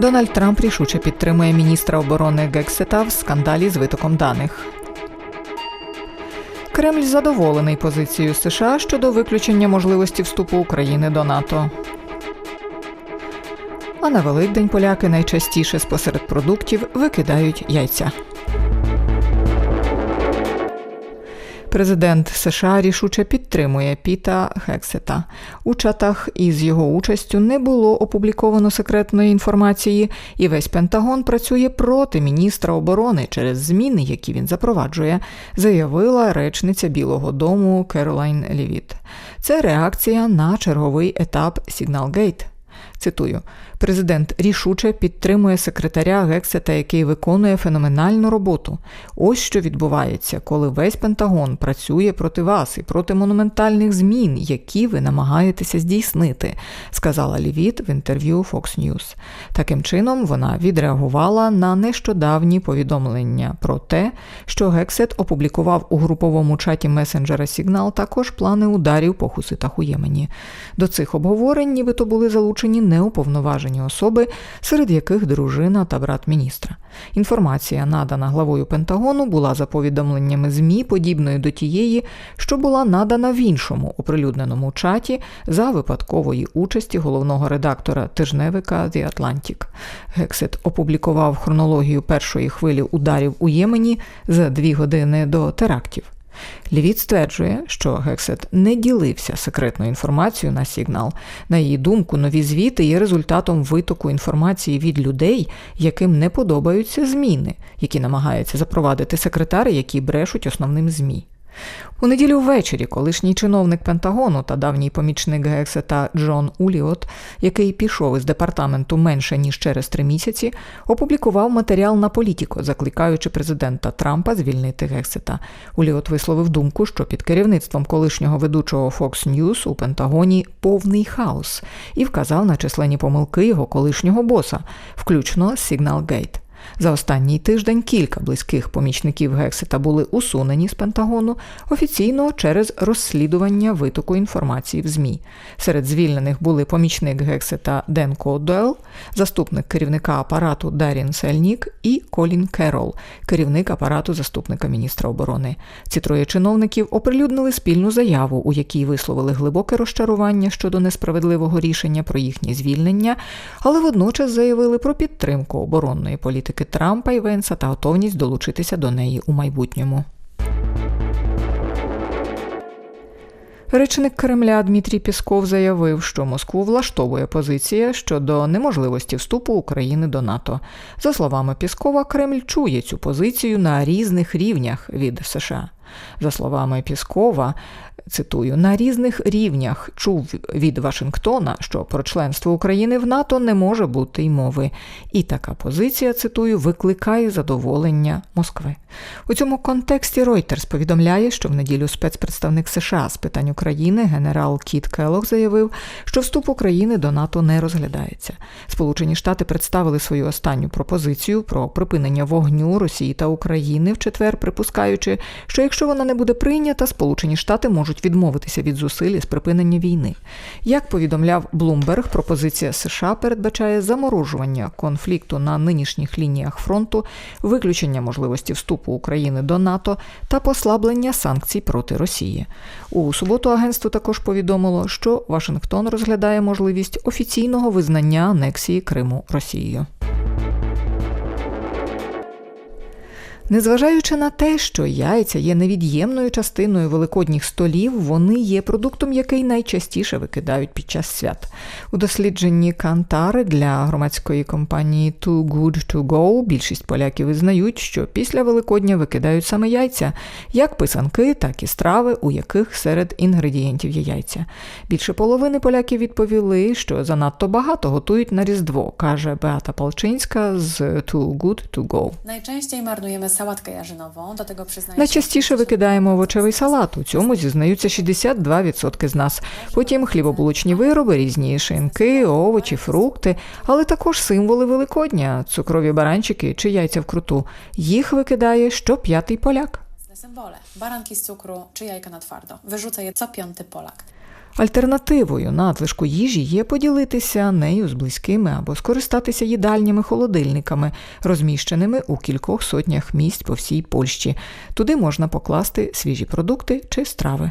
Дональд Трамп рішуче підтримує міністра оборони Гексета в скандалі з витоком даних. Кремль задоволений позицією США щодо виключення можливості вступу України до НАТО. А на Великдень поляки найчастіше спосеред продуктів викидають яйця. Президент США рішуче підтримує Піта Хексета. У чатах із його участю не було опубліковано секретної інформації, і весь Пентагон працює проти міністра оборони через зміни, які він запроваджує, заявила речниця Білого Дому Керолайн Лівіт. Це реакція на черговий етап Сігналгейт. Цитую: президент рішуче підтримує секретаря Гексета, який виконує феноменальну роботу. Ось що відбувається, коли весь Пентагон працює проти вас і проти монументальних змін, які ви намагаєтеся здійснити, сказала Лівіт в інтерв'ю Fox News. Таким чином вона відреагувала на нещодавні повідомлення про те, що Гексет опублікував у груповому чаті месенджера Signal також плани ударів по хуситах у Ємені. До цих обговорень, нібито були залучені неуповноважені особи, серед яких дружина та брат міністра. Інформація, надана главою Пентагону, була за повідомленнями ЗМІ подібною до тієї, що була надана в іншому оприлюдненому чаті за випадкової участі головного редактора тижневика The Atlantic. Гексет опублікував хронологію першої хвилі ударів у Ємені за дві години до терактів. Лівіт стверджує, що Гексет не ділився секретною інформацією на сигнал. На її думку, нові звіти є результатом витоку інформації від людей, яким не подобаються зміни, які намагаються запровадити секретари, які брешуть основним ЗМІ. У неділю ввечері колишній чиновник Пентагону та давній помічник Гексета Джон Уліот, який пішов із департаменту менше ніж через три місяці, опублікував матеріал на політіко, закликаючи президента Трампа звільнити Гексета. Уліот висловив думку, що під керівництвом колишнього ведучого Fox News у Пентагоні повний хаос, і вказав на численні помилки його колишнього боса, включно Signal Gate. За останній тиждень кілька близьких помічників Гексета були усунені з Пентагону офіційно через розслідування витоку інформації в ЗМІ. Серед звільнених були помічник Гексета Ден Кодуел, заступник керівника апарату Дарін Сельнік і Колін Керол, керівник апарату заступника міністра оборони. Ці троє чиновників оприлюднили спільну заяву, у якій висловили глибоке розчарування щодо несправедливого рішення про їхнє звільнення, але водночас заявили про підтримку оборонної політики Трампа і Венса та готовність долучитися до неї у майбутньому. Речник Кремля Дмитрій Пісков заявив, що Москву влаштовує позиція щодо неможливості вступу України до НАТО. За словами Піскова, Кремль чує цю позицію на різних рівнях від США. За словами Піскова, цитую, на різних рівнях чув від Вашингтона, що про членство України в НАТО не може бути й мови. І така позиція, цитую, викликає задоволення Москви. У цьому контексті Reuters повідомляє, що в неділю спецпредставник США з питань України генерал Кіт Келлог заявив, що вступ України до НАТО не розглядається. Сполучені Штати представили свою останню пропозицію про припинення вогню Росії та України в четвер, припускаючи, що якщо вона не буде прийнята, Сполучені Штати можуть відмовитися від зусиль із припинення війни. Як повідомляв Блумберг, пропозиція США передбачає заморожування конфлікту на нинішніх лініях фронту, виключення можливості вступу України до НАТО та послаблення санкцій проти Росії. У суботу агентство також повідомило, що Вашингтон розглядає можливість офіційного визнання анексії Криму Росією. Незважаючи на те, що яйця є невід'ємною частиною великодніх столів, вони є продуктом, який найчастіше викидають під час свят. У дослідженні Кантари для громадської компанії Too Good To Go більшість поляків визнають, що після Великодня викидають саме яйця, як писанки, так і страви, у яких серед інгредієнтів є яйця. Більше половини поляків відповіли, що занадто багато готують на Різдво, каже Беата Палчинська з Too Good To Go. Najczęściej marnujemy sałatkę jarzynową, do tego przyznaję Найчастіше викидаємо овочевий салат. У цьому зізнаються 62% з нас. Потім хлібобулочні вироби, різні шинки, овочі, фрукти, але також символи Великодня, цукрові баранчики чи яйця вкруту. Їх викидає щоп'ятий поляк. symbole. Baranki z cukru czy jajka na twardo. Wyrzuca je co piąty Polak. Альтернативою надлишку їжі є поділитися нею з близькими або скористатися їдальнями холодильниками, розміщеними у кількох сотнях місць по всій Польщі. Туди можна покласти свіжі продукти чи страви.